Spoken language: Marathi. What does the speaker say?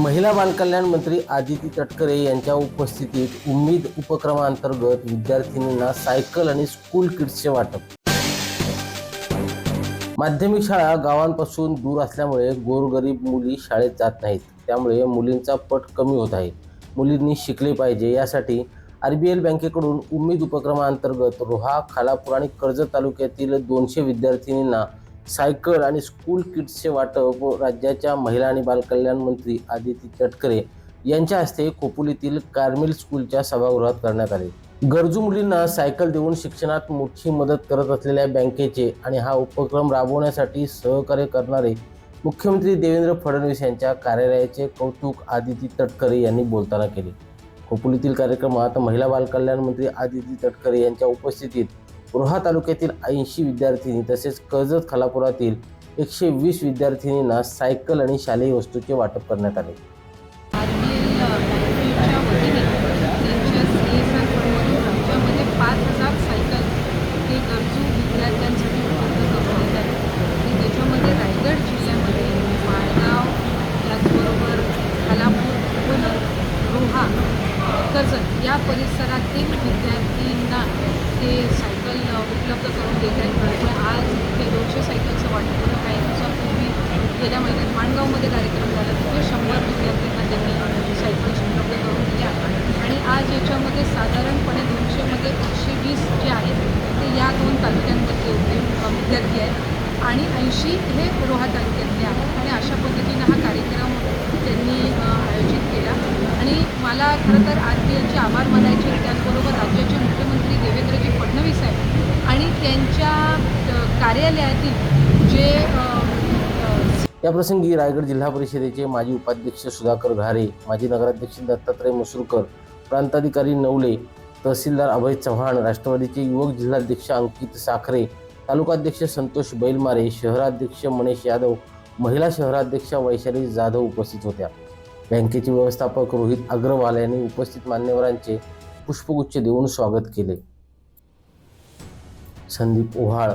महिला बालकल्याण मंत्री आदिती तटकरे यांच्या उपस्थितीत उम्मीद उपक्रमांतर्गत विद्यार्थिनींना सायकल आणि स्कूल किट्सचे वाटप. माध्यमिक शाळा गावांपासून दूर असल्यामुळे गोरगरीब मुली शाळेत जात नाहीत. त्यामुळे मुलींचा पट कमी होत आहे. मुलींनी शिकले पाहिजे यासाठी आर बी एल बँकेकडून उम्मीद उपक्रमाअंतर्गत रोहा खालापूर आणि कर्जत तालुक्यातील दोनशे विद्यार्थिनींना सायकल आणि स्कूल किट्सचे वाटप राज्याच्या महिला आणि बालकल्याण मंत्री आदिती तटकरे यांच्या हस्ते खोपोलीतील कार्मिल स्कूलच्या सभागृहात करण्यात आले. गरजू मुलींना सायकल देऊन शिक्षणात मोठी मदत करत असलेल्या बँकेचे आणि हा उपक्रम राबवण्यासाठी सहकार्य करणारे मुख्यमंत्री देवेंद्र फडणवीस यांच्या कार्यालयाचे कौतुक आदिती तटकरे यांनी बोलताना केले. खोपोलीतील कार्यक्रमात महिला बालकल्याण मंत्री आदिती तटकरे यांच्या उपस्थितीत रोहा तालुक्यातील ऐंशी विद्यार्थिनी तसेच कर्जत खालापुरातील एकशे वीस विद्यार्थिनींना सायकल आणि शालेय वस्तूचे वाटप करण्यात आले. आर बी पाच हजार सायकल हे गरजू विद्यार्थ्यांसाठी उपलब्ध करून देत आहेत आणि त्याच्यामध्ये रायगड जिल्ह्यामध्ये माळगाव त्याचबरोबर खालापूर अकोला रोहा कर्जत या परिसरातील विद्यार्थ्यांना उपलब्ध करून देत आहेत त्यामुळे आज हे दोनशे सायकलचं वाटप काही दिवसापूर्वी गेल्या महिन्यात माणगावमध्ये कार्यक्रम झाला तिथे शंभर विद्यार्थ्यांना त्यांनी सायकल्स उपलब्ध करून दिल्या. आणि आज याच्यामध्ये साधारणपणे दोनशेमध्ये एकशे वीस जे आहेत ते या दोन तालुक्यांमधले होते विद्यार्थी आहेत. आणि ऐंशी हे रोहा तालुक्यातले आहेत. आणि अशा पद्धतीनं हा कार्यक्रम त्यांनी आयोजित केला. आणि मला खरं तर आर बी आभार मानायचे त्याचबरोबर राज्याचे मुख्यमंत्री देवेंद्रजी फडणवीस आहेत आणि त्यांच्या अ, कार्यालयातील जे याप्रसंगी रायगड जिल्हा परिषदेचे माजी उपाध्यक्ष सुधाकर घारे माजी नगराध्यक्ष दत्तात्रय मसुरकर प्रांताधिकारी नवले तहसीलदार अभय चव्हाण राष्ट्रवादीचे युवक जिल्हाध्यक्ष अंकित साखरे तालुकाध्यक्ष संतोष बैलमारे शहराध्यक्ष मनेश यादव महिला शहराध्यक्षा वैशाली जाधव उपस्थित होत्या. बँकेचे व्यवस्थापक रोहित अग्रवाल यांनी उपस्थित मान्यवरांचे पुष्पगुच्छ देऊन स्वागत केले. संदीप ओहाळ.